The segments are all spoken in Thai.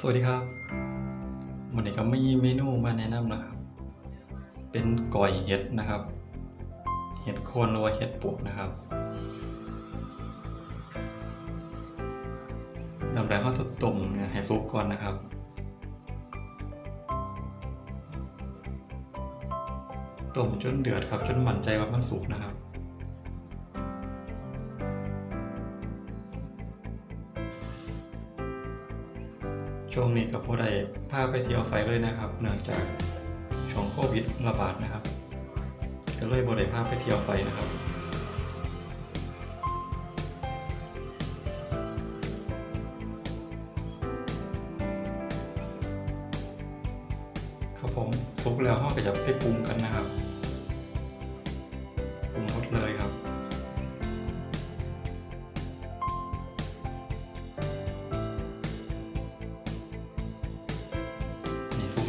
สวัสดีครับวันนี้ก็มีเมนูมาแนะนำนะครับ เป็นก่อยเห็ดนะครับ เห็ดโคนหรือว่าเห็ดปวกนะครับลำแรกเขาจะต้มเนี่ยให้สุกก่อนนะครับต้มจนเดือดครับ จนมั่นใจว่ามันสุกนะครับ ช่วงนี้กับผู้ใดพาไปเที่ยวไซเลยนะครับ เนื่องจากช่วงโควิดระบาดนะครับ ก็เลยบ่ได้พาไปเที่ยวไซนะครับครับผมซุกแล้วห้องก็จะไปปรุงกันนะครับ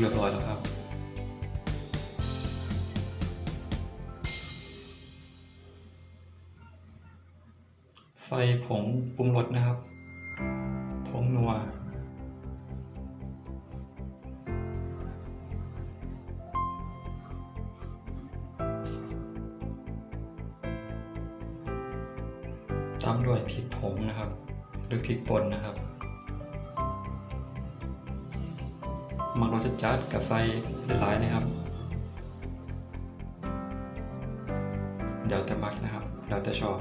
เรียบร้อยแล้วครับ ใส่ผงปรุงรสนะครับ ผงนัวตามด้วยพริกผงนะครับ หรือพริกป่นนะครับ มักเราจะจัดกับไฟหลายๆนะครับ เดี๋ยวแต่มักนะครับเดี๋ยวแต่ชอบ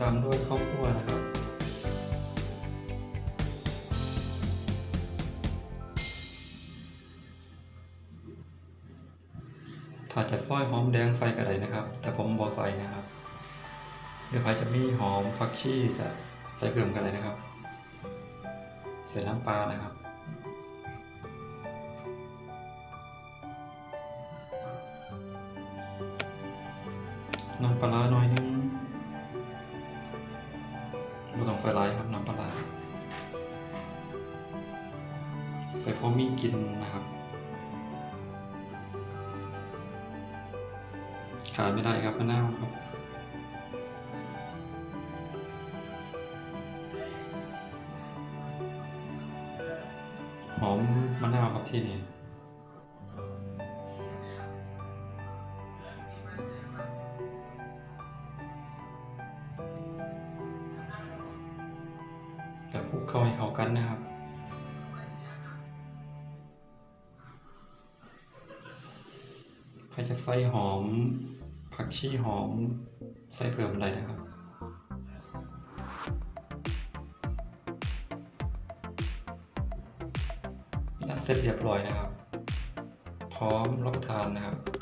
ตามด้วยข้าวคั่วนะครับ ถ้าจะซอยหอมแดงใส่ก็ได้นะครับ แต่ผมบอใส่นะครับ เดี๋ยวใครจะมีหอมผักชีกับใส่เพิ่มกันเลยนะครับ ใส่น้ำปลานะครับน้ำปลาร้าน้อยนึง ไม่ต้องใส่หลายครับน้ำปลาใส่พอมีกินนะครับขาดไม่ได้ครับมะนาวครับ หอมมะนาวครับที่นี่ แล้วคลุกเข้าให้เข้ากันนะครับ ใครจะใส่หอม ผักชีหอม ใส่เพิ่มอะไรนะครับนั่นเสร็จเรียบร้อยนะครับ พร้อมรับประทานนะครับ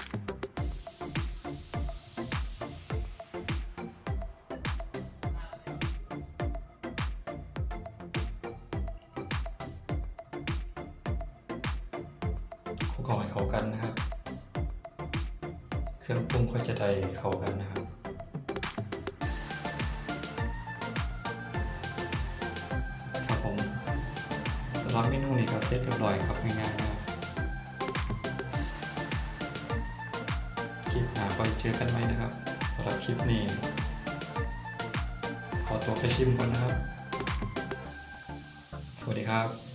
คลุกเข้าให้เข้ากันนะครับ เครื่องปรุงก็จะได้เข้ากันนะครับครับผมสำหรับเมนูนี้ก็เสร็จเรียบร้อยครับง่ายๆนะครับคลิปหน้าก็เจอกันไหมนะครับสำหรับคลิปนี้ขอตัวไปชิมก่อนนะครับ สวัสดีครับ